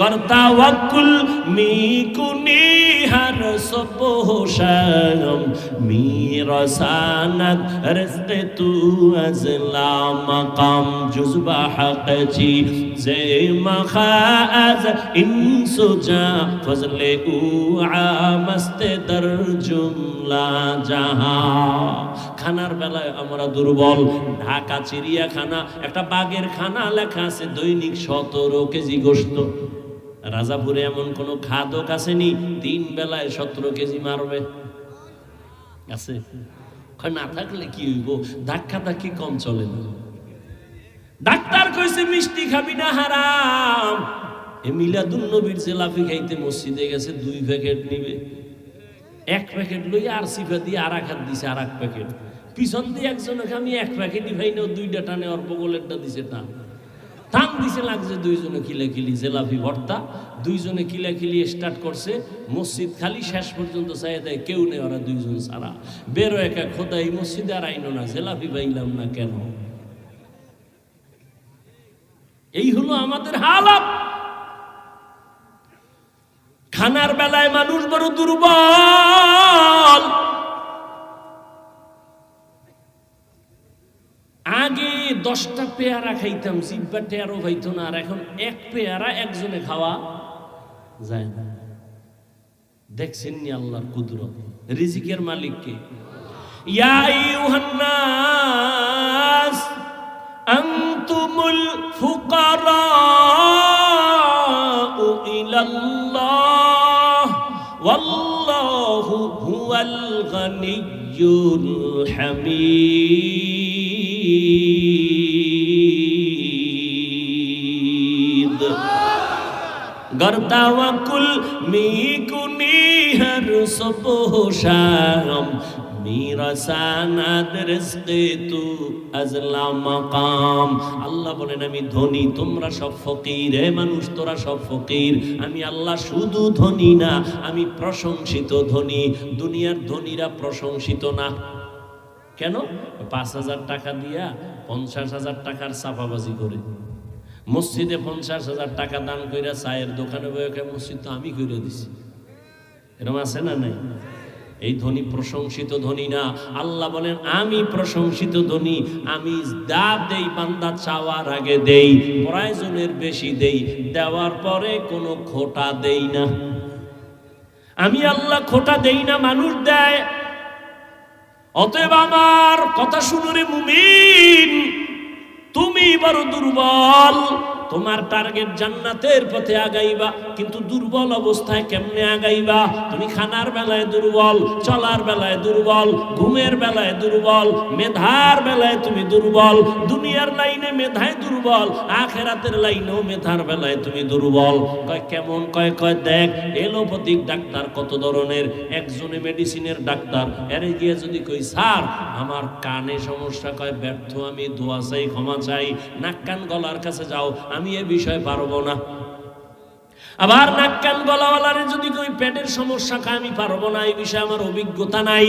গর্তাওয়াকুল মিকুনি হার মিরসানাত রিজকে তু আজলা মাকাম জুজবা হাকচি ফজলে দর জুমলা জাহা। খানার বেলায় আমরা দুর্বল ঢাকা চিড়িয়াখানা একটা বাঘের খানা লেখা আছে, দৈনিক সতেরো কেজি গোস্ত রাজাপুরে এমন কোন খাদক আসেনি? তিন বেলায় সতেরো কেজি মারবে। আছে? না থাকলে কি হইব? ধাক্কা ধাক্কি কম চলে না। ডাক্তার কইছে, মিষ্টি খাবি না, হারাম। এ মিলাদুল নবীর জেলাফি খাইতে মসজিদে গেছে, দুই প্যাকেট নিবে। এক প্যাকেট লই আর সিফা দিয়ে আর এক হাত দিছে আর এক প্যাকেট। পিছন দিয়ে একজনকে আমি এক প্যাকেটই ভাই না, দুইটা টানে অল্প গোলেরটা দিছে টান। টান দিছে লাগছে দুইজনে কিলাকিলি জেলাফি ভর্তা। দুইজনে কিলাকিলি স্টার্ট করছে, মসজিদ খালি শেষ পর্যন্ত চাই দেয়, কেউ নেই ওরা দুইজন ছাড়া। বেরো একা, খোদাই, মসজিদে আর আইনো না, জেলাফি পাইলাম না কেন? এই হলো আমাদের হালাত। খানার বেলায় মানুষ বড় দুর্বল। দশটা পেয়ারা খাইতাম, জিব্বা টেয়ারও খাইতো না, আর এখন এক পেয়ারা একজনে খাওয়া যায় না। দেখছেন নি আল্লাহর কুদরত? রিজিকের মালিককে ইয়া আইয়ুহান্নাস, আনতুমুল সুবহ শাম মেরা সানাদ রিজকে তু আজলা মাকাম। আল্লাহ বলেন, আমি ধনী, তোমরা সব ফকির, হে মানুষ, তোরা সব ফকির। আমি আল্লাহ শুধু ধনী না, আমি প্রশংসিত ধনী। দুনিয়ার ধনীরা প্রশংসিত না। কেন? পাঁচ হাজার টাকা দিয়া পঞ্চাশ হাজার টাকার চাপাবাজি করে। মসজিদে পঞ্চাশ হাজার টাকা দান কইরা চায়ের দোকানে বয়ে মসজিদ তো আমি কইরা দিছি। এরকম আছে না নাই? এই ধনী প্রশংসিত ধনী না। আল্লাহ বলেন, আমি প্রশংসিত ধনী, আমি দা দেই বান্দা চাওয়ার আগে দেই, প্রয়োজনের বেশি দেই, দেওয়ার পরে কোনো খোটা দেই না। আমি আল্লাহ খোটা দেই না, মানুষ দেয়। অতএব আমার কথা শুনুরে মুমিন, তুমি বড় দুর্বল। তোমার টার্গেট জান্নাতের পথে আগাইবা, কিন্তু দুর্বল অবস্থায় কেমনে আগাইবা? তুমি খানার বেলায় দুর্বল, চলার বেলায় দুর্বল, ঘুমের বেলায় দুর্বল, মেধার বেলায় তুমি দুর্বল, দুনিয়ার লাইনে মেধায় দুর্বল, আখেরাতের লাইনেও মেধার বেলায় তুমি দুর্বল। কয় কেমন? কয় কয়, দেখ, এলোপ্যাথিক ডাক্তার কত ধরনের? একজনে মেডিসিনের ডাক্তার, এর গিয়ে যদি কই, স্যার, আমার কানে সমস্যা, কয়, ব্যর্থ, আমি দোয়া চাই, ক্ষমা চাই। নাক কান গলার কাছে যাও আমি এ বিষয়ে পারব না। আবার নাক কান গলাওয়ালারে যদি কই পেটের সমস্যা খায় আমি পারব না, এই বিষয়ে আমার অভিজ্ঞতা নাই।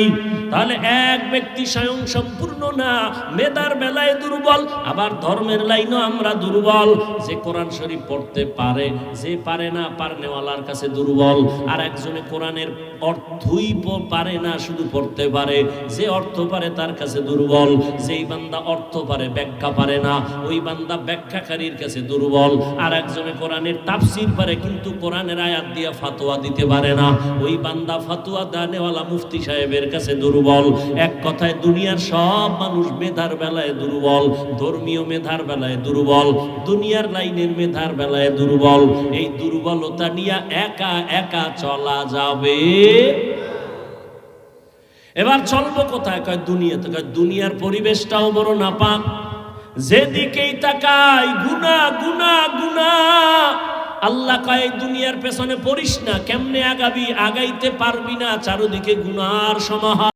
তাহলে এক ব্যক্তি স্বয়ং সম্পূর্ণ না, মেধার বেলায় দুর্বল, আবার ধর্মের লাইনও আমরা দুর্বল। যে কোরআন শরীফ পড়তে পারে, যে পারে না পারনেওয়ালার কাছে দুর্বল। আর একজনে কোরআনের অর্থই পারে না, শুধু পড়তে পারে। যে অর্থ পারে তার কাছে দুর্বল। যেই বান্দা অর্থ পারে, ব্যাখ্যা পারে না, ওই বান্দা ব্যাখ্যাকারীর কাছে দুর্বল। আর একজনে কোরআনের তাফসির পারে কিন্তু কোরআনের আয়াত দিয়া ফাতোয়া দিতে পারে না। ওই বান্দা ফাতোয়া দানেওয়ালা মুফতি সাহেবের কাছে দুর্বল। এক কথায় দুনিয়ার সব মানুষ মেধার বেলায় দুর্বল, ধর্মীয় মেধার বেলায় দুর্বল, দুনিয়ার লাইনের মেধার বেলায় দুর্বল। এই দুর্বলতা নিয়ে একা একা চলা যাবে। এবার চলবো কোথায়? কয় দুনিয়াতে। কয় দুনিয়ার পরিবেশটাও বড় নাপাক। যেদিকেই তাকাই গুনা গুনা আল্লাহ কয়ে দুনিয়ার পেছনে পড়িস না কেমনে আগাবি? আগাইতে পারবি না চারদিকে গুনার সমাহার।